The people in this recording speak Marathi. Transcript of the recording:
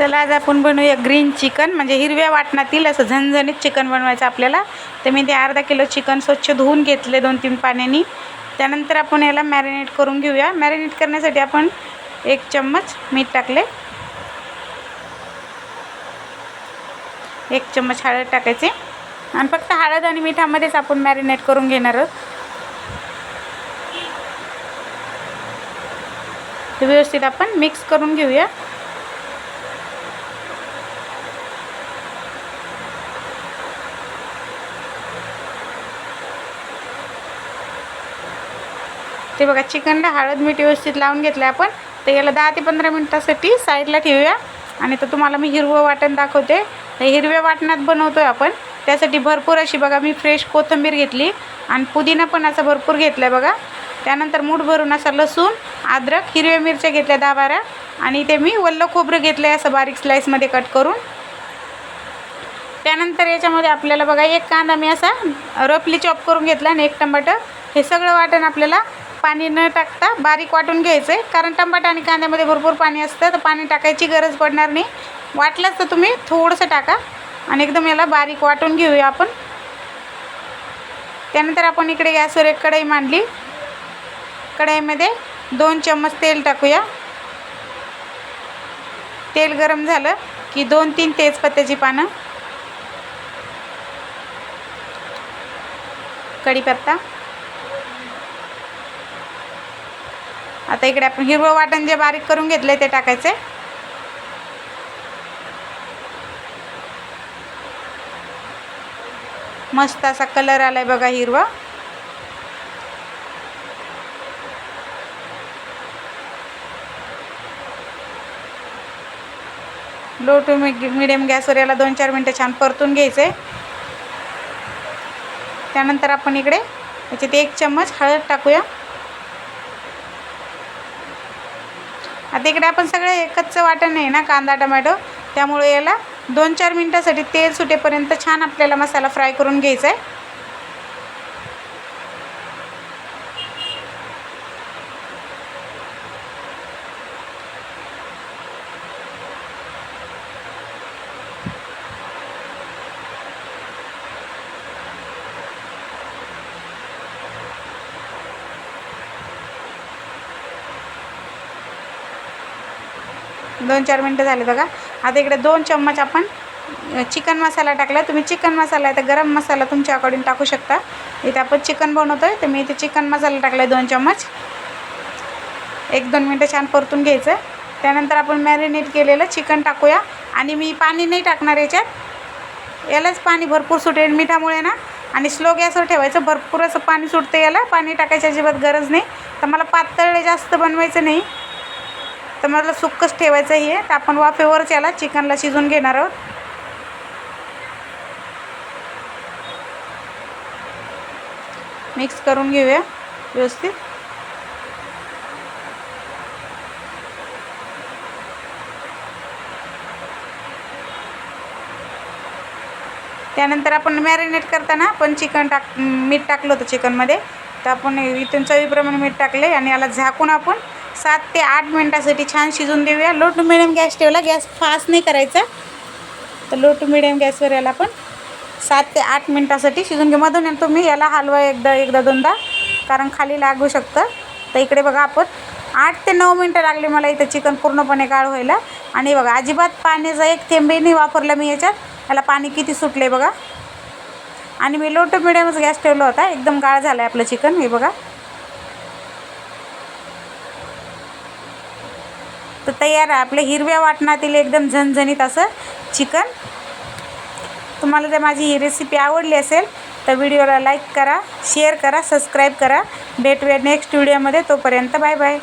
चला आज आपण बनवूया ग्रीन चिकन म्हणजे हिरव्या वाटणातील असं झणझणीत चिकन बनवायचं आपल्याला. तर मी ते अर्धा किलो चिकन स्वच्छ धुवून घेतले दोन तीन पाण्याने. त्यानंतर आपण याला मॅरिनेट करून घेऊया. मॅरिनेट करण्यासाठी आपण एक चम्मच मीठ टाकले. एक चम्मच हळद टाकायचे. आणि फक्त हळद आणि मिठामध्येच आपण मॅरिनेट करून घेणार आहोत. ते व्यवस्थित आपण मिक्स करून घेऊया. ते बघा चिकनला हळद मीठ व्यवस्थित लावून घेतलं आपण. तर याला दहा ते पंधरा मिनटासाठी साईडला ठेवूया. आणि तर तुम्हाला मी हिरवं वाटण दाखवते. तर हिरव्या वाटणात बनवतो आहे आपण. त्यासाठी भरपूर अशी बघा मी फ्रेश कोथिंबीर घेतली. आणि पुदिना पण असा भरपूर घेतला आहे बघा. त्यानंतर मूठ भरून असा लसूण अद्रक हिरव्या मिरच्या घेतल्या दहा बारा. आणि ते मी वल्लं खोबरं घेतलं आहे असं बारीक स्लाईसमध्ये कट करून. त्यानंतर याच्यामध्ये आपल्याला बघा एक कांदा मी असा रफली चॉप करून घेतला आणि एक टमाटर. हे सगळं वाटण आपल्याला पाणी न टाकता बारीक वाटून घ्यायचं आहे कारण टमाट आणि कांद्यामध्ये भरपूर पाणी असतं तर पाणी टाकायची गरज पडणार नाही. वाटलंच तर तुम्ही थोडंसं टाका आणि एकदम याला बारीक वाटून घेऊया आपण. त्यानंतर आपण इकडे गॅसवर एक कढई मांडली. कढईमध्ये दोन चम्मच तेल टाकूया. तेल गरम झालं की दोन तीन तेजपत्त्याची पानं. कढीपत्ता. आता इकडे आपण हिरवं वाटण जे बारीक करून घेतलं ते टाकायचे मस्त असा कलर आलाय बघा हिरवा. लो टू मिडियम गॅसवर याला दोन चार मिनटं छान परतून घ्यायचं आहे त्यानंतर आपण इकडे याच्यात एक चम्मच हळद टाकूया. आता इकडे आपण सगळे एकच वाटण आहे ना कांदा टमॅटो. त्यामुळे याला दोन चार मिनटासाठी तेल सुटेपर्यंत छान आपल्याला मसाला फ्राय करून घ्यायचा आहे. दोन चार मिनटं झाले बघा. आता इकडे दोन चम्मच आपण चिकन मसाला टाकला. तुम्ही चिकन मसाला आहे तर गरम मसाला तुमच्या अकॉर्डिंग टाकू शकता. इथे आपण चिकन बनवतो आहे तर मी इथे चिकन मसाला टाकला आहे दोन चम्मच. एक दोन मिनटं छान परतून घ्यायचं. त्यानंतर आपण मॅरिनेट केलेलं चिकन टाकूया. आणि मी पाणी नाही टाकणार याच्यात. यालाच पाणी भरपूर सुटेल मिठामुळे ना. आणि स्लो गॅसवर ठेवायचं. भरपूर असं पाणी सुटतं याला. पाणी टाकायची अजिबात गरज नाही. तर मला पातळ जास्त बनवायचं नाही. तर मला सुक्कच ठेवायचं आहे तर आपण वाफेवरच याला चिकनला शिजून घेणार आहोत. मिक्स करून घेऊया व्यवस्थित. त्यानंतर आपण मॅरिनेट करताना आपण चिकन टाक मीठ टाकलं होतं चिकनमध्ये. तर आपण इथून चवीप्रमाणे मीठ टाकले आणि याला झाकून आपण सात ते आठ मिनटासाठी छान शिजून देऊया. लो टू मिडियम गॅस ठेवला. गॅस फास्ट नाही करायचा. तर लो टू मिडियम गॅसवर याला आपण सात ते आठ मिनटासाठी शिजून घेऊ. मधून आहे तुम्ही याला हलवा एकदा एकदा दोनदा कारण खाली लागू शकतं. तर इकडे बघा आपण आठ ते नऊ मिनटं लागली मला इथं चिकन पूर्णपणे गाळ व्हायला. आणि बघा अजिबात पाण्याचा एक थेंबेही नाही वापरला मी याच्यात. याला पाणी किती सुटले बघा. आणि मी लो टू मिडियमच गॅस ठेवला होता. एकदम गाळ झाला आहे आपलं चिकन. हे बघा. तर तयार आहे. आपल्या हिरव्या वाटणातील एकदम झणझणीत असं चिकन. तुम्हाला जर माझी ही रेसिपी आवडली असेल तर व्हिडिओला लाईक करा शेअर करा सबस्क्राईब करा. भेटूया नेक्स्ट व्हिडिओमध्ये तोपर्यंत बाय बाय